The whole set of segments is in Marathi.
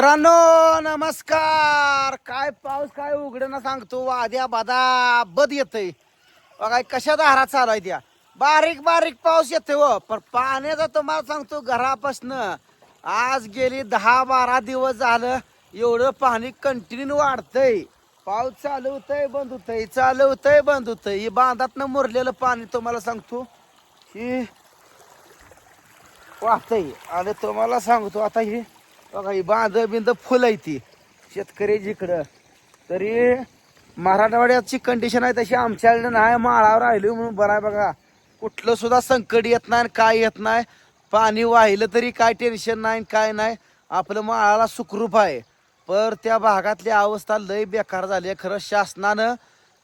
मित्रांनो नमस्कार. काय पाऊस काय उघडं सांगतो. वाद्या बादा बद येतय. बघा कशा दारात चालू आहे त्या. बारीक बारीक पाऊस येतोय व पण पाण्याचा तुम्हाला सांगतो घरापासनं आज गेली दहा बारा दिवस झालं एवढं पाणी कंटिन्यू वाढतंय. पाऊस चालू होतंय बंद होतंय चालू होतंय बंद होतंय. ही बांधातनं मुरलेलं पाणी तुम्हाला सांगतो ही वाहतंय. आणि तुम्हाला सांगतो आता ही बघा ही बांध बिंद फुल आहे ती. शेतकरी जिकडं तरी मराठवाड्याची कंडिशन आहे तशी आमच्याकडे नाही माळावर राहिली म्हणून बरं आहे बघा. कुठलं सुद्धा संकट येत नाही आणि काय येत नाही. पाणी वाहिलं तरी काय टेन्शन नाही आणि काय नाही. आपलं माळाला सुखरूप आहे. पर त्या भागातली अवस्था लय बेकार झाली आहे. खरं शासनानं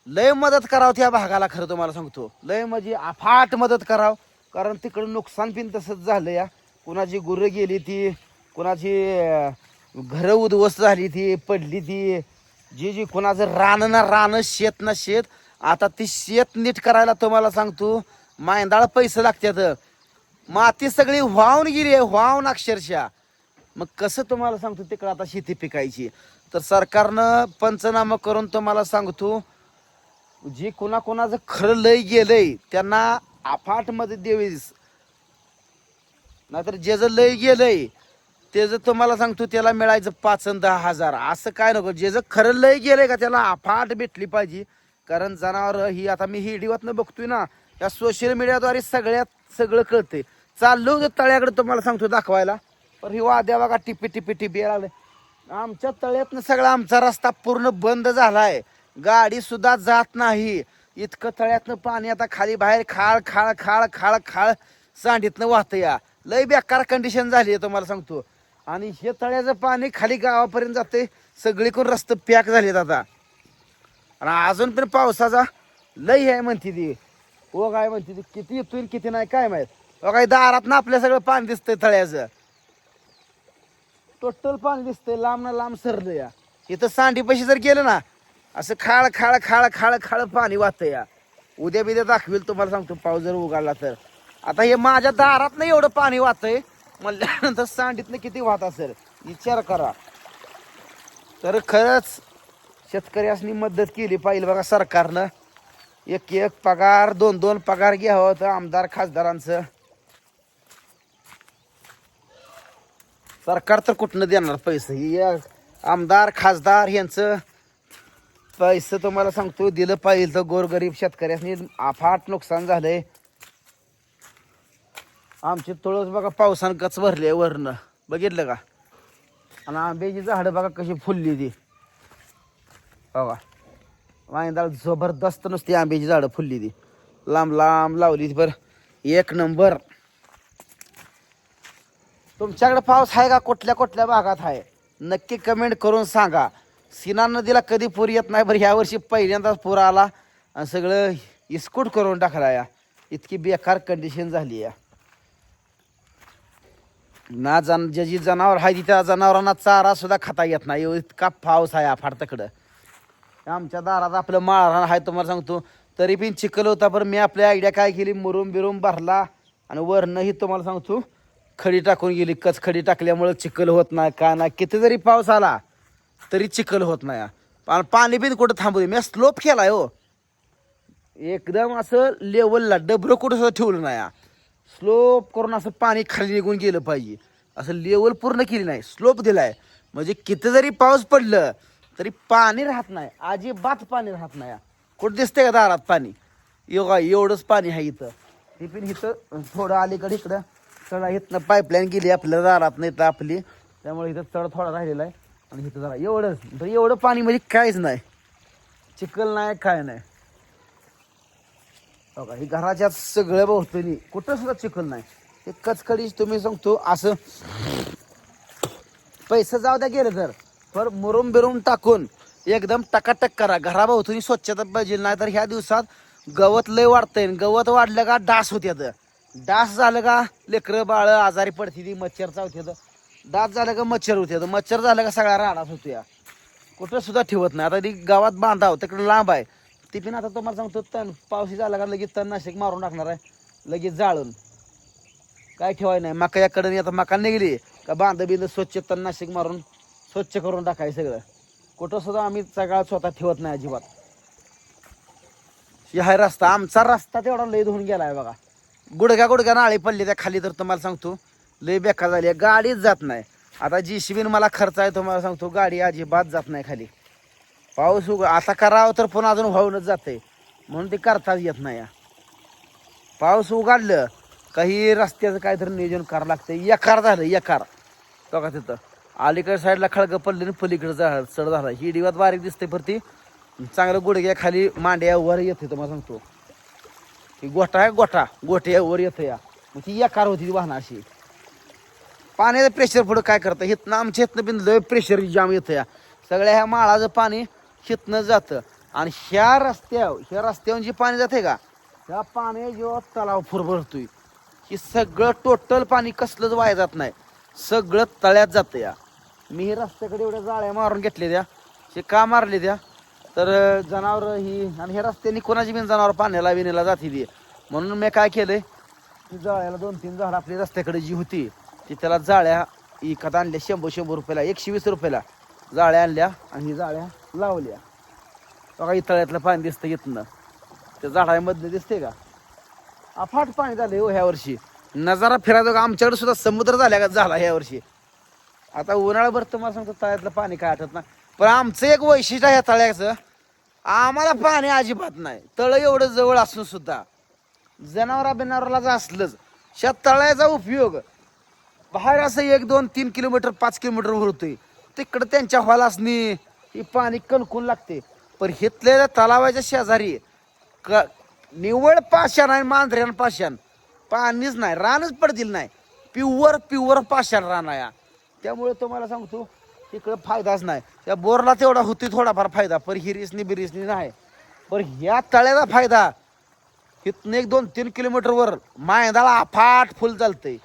लय मदत करावं त्या भागाला खरं तुम्हाला सांगतो. लय म्हणजे अफाट मदत करावं. कारण तिकडं नुकसान पण तसंच झालं या. कुणाची गुरं गेली ती कुणाची घरं उद्ध्वस्त झाली ती पडली ती जी जी कुणाचं रान ना रान शेत ना शेत आता ती शेत नीट करायला तुम्हाला सांगतो मायंदाळ पैसे लागतात. माती सगळी व्हावून गेली आहे व्हावून अक्षरशः. मग कसं तुम्हाला सांगतो तिकडं आता शेती पिकायची? तर सरकारनं पंचनामा करून तुम्हाला सांगतो जे कोणाकोणाचं खरं लय गेलंय त्यांना अफाटमध्ये देवीस. नाहीतर जे जर लय गेलंय ते जर तुम्हाला सांगतो त्याला मिळायचं पाच दहा हजार. असं काय नको. जे जर खरं लय गेलंय का त्याला अफाट भेटली पाहिजे. कारण जनावर ही आता मी हिडीवातनं बघतोय ना या सोशल मीडियाद्वारे सगळ्यात सगळं कळतंय. चाललो होतो तळ्याकडे तुम्हाला सांगतो दाखवायला. पण ही वाद्या बघा टिपी टिपी टिपी लागले. आमच्या तळ्यातनं सगळा आमचा रस्ता पूर्ण बंद झालाय. गाडी सुद्धा जात नाही. इतकं तळ्यातनं पाणी आता खाली बाहेर खाळ खाळ खाळ खाळ खाळ सांडीतनं वाहतं या लय बेकार कंडिशन झाली आहे तुम्हाला सांगतो. आणि हे तळ्याचं पाणी खाली गावापर्यंत जाते. सगळीकडून रस्ते पॅक झालेत आता. आणि अजून पण पावसाचा लई आहे म्हणते ती. ओ काय म्हणते ती किती येतोय किती नाही काय माहीत. ओ काय दारात ना आपल्या सगळं पाणी दिसतंय तळ्याचं. टोटल पाणी दिसतंय लांब ना लांब सरलं या. इथं सांडी पैसे जर गेलं ना असं खाळ खाळ खाळ खाळ खाळ पाणी वाहतं या. उद्या बिद्या दाखवेल तुम्हाला सांगतो पाऊस जर उगाडला तर. आता हे माझ्या दारात नाही एवढं पाणी वाहतंय म्हणल्यानंतर सांडीतनं किती वाहत असेल? विचार करा. तर खरंच शेतकऱ्यासनी मदत केली पाहिजे बघा सरकारनं. एक एक पगार दोन दोन पगार घ्यावं होतं आमदार खासदारांचं. सरकार तर कुठनं देणार पैसे? आमदार खासदार यांचं पैसे तुम्हाला सांगतो दिलं पाहिजे तर गोरगरीब शेतकऱ्यांनी अफाट नुकसान झालंय. आमची तुळस बघा पावसानं कच भरले वरनं. बघितलं का? आणि आंब्याची झाडं बघा कशी फुलली ती. बघा. वायंदाळ जबरदस्त नुसती आंब्याची झाडं फुलली ती. लांब लांब लावली बर. बरं एक नंबर. तुमच्याकडे पाऊस आहे का? कुठल्या कुठल्या भागात आहे? नक्की कमेंट करून सांगा. सिना नदीला कधी पूर येत नाही बरं? ह्या वर्षी पहिल्यांदाच पूर आला. आणि सगळं इस्कूट करून टाकला या. इतकी बेकार कंडिशन झाली या. ना जन जे जी जनावर आहे त्या जनावरांना चारा सुद्धा खाता येत नाही. इतका पाऊस आहे आफाड तिकडं. आमच्या दारात आपलं माळरान आहे तुम्हाला सांगतो. तरी पण चिखल होता पण मी आपल्या आयडिया काय केली? मुरुम बिरुम भरला आणि वरनंही तुम्हाला सांगतो खडी टाकून गेली. कच खडी टाकल्यामुळं चिखल होत नाही काय नाही? किती जरी पाऊस आला तरी चिखल होत नाही. आणि पाणी बिन कुठं थांबू दे. मी स्लोप केला हो. एकदम असं लेवलला डबरं कुठं सुद्धा ठेवलं नाही. स्लोप करून असं पाणी खाली निघून गेलं पाहिजे. असं लेवल पूर्ण केली नाही. स्लोप दिलाय. म्हणजे किती जरी पाऊस पडलं तरी पाणी राहत नाही. अजिबात पाणी राहत नाही. कुठं दिसतंय का दारात पाणी? योगा एवढंच पाणी आहे इथं. हे पण इथं थोडं अलीकडे इकडं. चढा इथनं पाईपलाईन गेली. आपल्या दारात नाही तर आपली. त्यामुळे इथं चढ थोडा राहिलेला आहे. आणि इथं जरा एवढंच. तर एवढं पाणी म्हणजे काहीच नाही. चिखल नाही काय नाही. बघा ही घराच्या सगळं भोवतणी कुठं सुद्धा चिखल नाही. ते कचकडी तुम्ही सांगतो असं. पैसे जाऊ द्या गेलं तर. पर मुरुम बिरुम टाकून एकदम टकाटक करा. घराभोवतणी स्वच्छता पाहिजे नाही तर ह्या दिवसात गवत लय वाढतंय. गवत वाढलं का डास होत्यात डास झालं का लेकरं बाळ आजारी पडते ती मच्छर चावत्यात डास झालं का मच्छर होत्यात मच्छर झालं का सगळा राडाच होतो या कुठं सुद्धा ठेवत नाही. आता ती गावात बांधाव तिकडे लांब आहे. ती पण आता तुम्हाला सांगतो तण पावशी झाला का लगेच तणनाशक मारून टाकणार आहे. लगेच जाळून. काय ठेवाय नाही. मका याकडे आता मका निघली का बांध बिंद स्वच्छ तणनाशक मारून स्वच्छ करून टाकाय सगळं. कुठं सुद्धा आम्ही सगळा स्वतः ठेवत नाही अजिबात. हे रस्ता. आमचा रस्ता तेवढा लय धुवून गेलाय बघा. गुडघ्या गुडघ्या नाळी पडली त्या खाली तर तुम्हाला सांगतो. लय बेकार झाली. आहे गाडीच जात नाही. आता जी शिबीन मला खर्च आहे तुम्हाला सांगतो. गाडी अजिबात जात नाही खाली. पाऊस उग आता करावं तर पुन्हा अजून वाहूनच जाते म्हणून ते करताच येत नाही. या. पाऊस उघडलं काही रस्त्याचं काहीतरी नियोजन करावं लागतं एकार झालं एकार. बघा तिथं. अलीकडे साईडला खळगं पडले आणि पलीकडे झाड चढ झाला. ही डिवात बारीक दिसते परती. चांगलं गुडघ्या खाली मांड्या वर येते तुम्हाला सांगतो. ही गोठा आहे गोठा. गोठ्या वर येतं या. मग ती एकार होती ती वाहनं अशी. पाण्याचं प्रेशर पुढं काय करतं? हिथनं आमच्या हिथनं बिन लय प्रेशर जाम येतं या. सगळ्या ह्या माळाचं पाणी हिथनं जातं. आणि ह्या रस्त्यावर ह्या रस्त्यावर जे पाणी जाते का ह्या पाणी जेव्हा तलाव फुरभरतोय की सगळं टोटल पाणी कसलंच वाया जात नाही. सगळं तळ्यात जातं या. मी हे रस्त्याकडे एवढ्या जाळ्या मारून घेतले द्या हे का मारले द्या तर जनावर ही आणि ह्या रस्त्याने कोणाची बिन जनावर पाण्याला विण्याला जाते ती. म्हणून मी काय केलंय ती जाळ्याला दोन तीन झाडं आपली रस्त्याकडे जी होती ती त्याला जाळ्या एखादा आणल्या शंभर शंभर रुपयाला एकशे वीस रुपयाला जाळ्या आणल्या. आणि ही जाळ्या लावल्या. बघा इतळ्यातलं पाणी दिसतं इथनं. त्या झाडामधनं दिसते का? अफाट पाणी झालं हो ह्या वर्षी. नजारा फिरायचा का आमच्याकडे सुद्धा समुद्र झाल्या का झाला ह्या वर्षी. आता उन्हाळाभर तुम्हाला सांगतो तळ्यातलं पाणी काय आठवत नाही. पण आमचं एक वैशिष्ट्य आहे ह्या तळ्याचं आम्हाला पाणी अजिबात नाही. तळ एवढं जवळ असून सुद्धा. जनावरा बिनावराला असलंच शेत तळ्याचा उपयोग बाहेर असं एक दोन तीन किलोमीटर पाच किलोमीटर होतोय तिकडं त्यांच्या हॉलासनी ही पाणी कणकून लागते. पण हिथल्या तलावाच्या शेजारी क निव्वळ पाषाण आणि मांजऱ्यान पाषाण. पाणीच नाही रानच पडतील नाही. पिवर पिवर पाषाण रान आहे त्यामुळे तुम्हाला सांगतो तिकडं फायदाच नाही. त्या बोरला तेवढा होती थोडाफार फायदा पर हिरीसनी बिरीसनी नाही. पर ह्या तळ्याचा फायदा इथनं एक दोन तीन किलोमीटरवर मायदाला अफाट फुल चालतंय.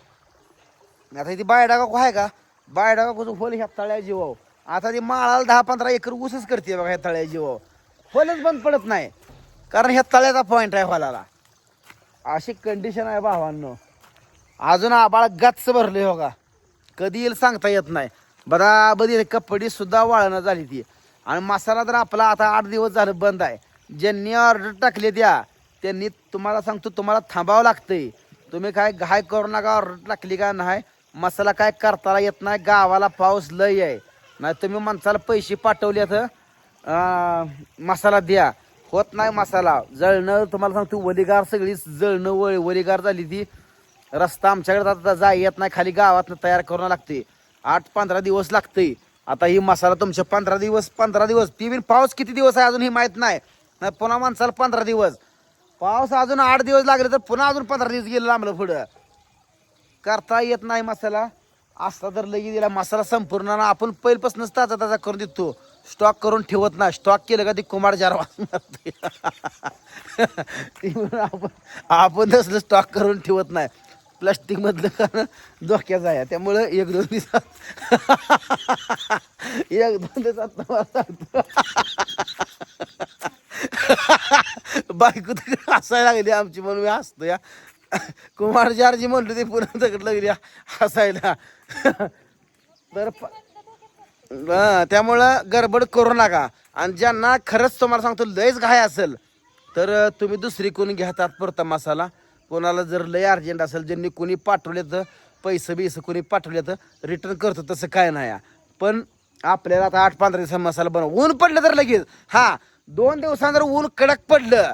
आता ती बायडागा आहे का? बायडागा कुठं फुल ह्या तळ्या जीवाव. आता ती माळाला दहा पंधरा एकर ऊसच करते बघा ह्या तळ्या जीवाव फुलच बंद पडत नाही. कारण ह्या तळ्याचा पॉईंट आहे होलाला. अशी कंडिशन आहे भावांनो. अजून आबाळ गच्च भरले हो का कधी येईल सांगता येत नाही. बराबरी कपडी सुद्धा वाळणं झाली ती. आणि मसाला तर आपला आता आठ दिवस झालं बंद आहे. ज्यांनी ऑर्डर टाकले द्या त्यांनी तुम्हाला सांगतो तुम्हाला थांबावं लागतंय. तुम्ही काय घाय करू नका ऑर्डर टाकली का नाही? मसाला काय करताना येत नाही गावाला पाऊस लय आहे. नाही तुम्ही माणसाला पैसे पाठवले तर मसाला द्या. होत नाही मसाला. जळणं तुम्हाला सांगतो वलिगार सगळी जळणं वळ वलिगार झाली ती. रस्ता आमच्याकडे आता जा येत नाही खाली गावात तयार करणं लागते. आठ पंधरा दिवस लागते. आता ही मसाला तुमच्या पंधरा दिवस पंधरा दिवस. ती बिन पाऊस किती दिवस आहे अजून ही माहीत नाही. नाही पुन्हा माणसाला पंधरा दिवस. पाऊस अजून आठ दिवस लागले तर पुन्हा अजून पंधरा दिवस गेलं लांबलं पुढं. करता येत नाही मसाला. असता तर लगेच दिला मसाला संपूर्ण ना आपण पहिलपासूनच ताजा ताजा करून देतो. स्टॉक करून ठेवत नाही. स्टॉक केलं का ते कुमार जार म्हणून आपण आपण तसलं स्टॉक करून ठेवत नाही. प्लास्टिकमधलं कारण धोक्याचं आहे त्यामुळं एक दोन दिवसात एक दोन दिवसात तुम्हाला बायको तर हसायला लागली आमची म्हणून मी हसतो या कुमार जारजी म्हणलो ते पुन्हा तकडे लागली. हसायला. तर प- त्यामुळं गडबड करू नका. आणि ज्यांना खरंच तुम्हाला सांगतो लयच घाय असेल तर तुम्ही दुसरी कोणी घ्या तात्पुरता मसाला. कोणाला जर लय अर्जंट असेल ज्यांनी कोणी पाठवले तर पैसे बिसं कोणी पाठवले तर रिटर्न करतो तसं काय नाही पण आपल्याला आता आठ पंधरा दिवसात मसाला बनव ऊन पडलं तर लगेच. हा दोन दिवसांत जर ऊन कडक पडलं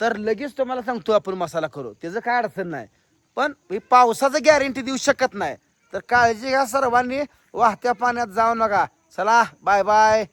तर लगेच तुम्हाला सांगतो आपण मसाला करू. त्याचं काय अडचण नाही. पण पावसाचं गॅरंटी देऊ शकत नाही. तर काळजी घ्या सर्वांनी. वाहत्या पाण्यात जाऊ नका. चला बाय बाय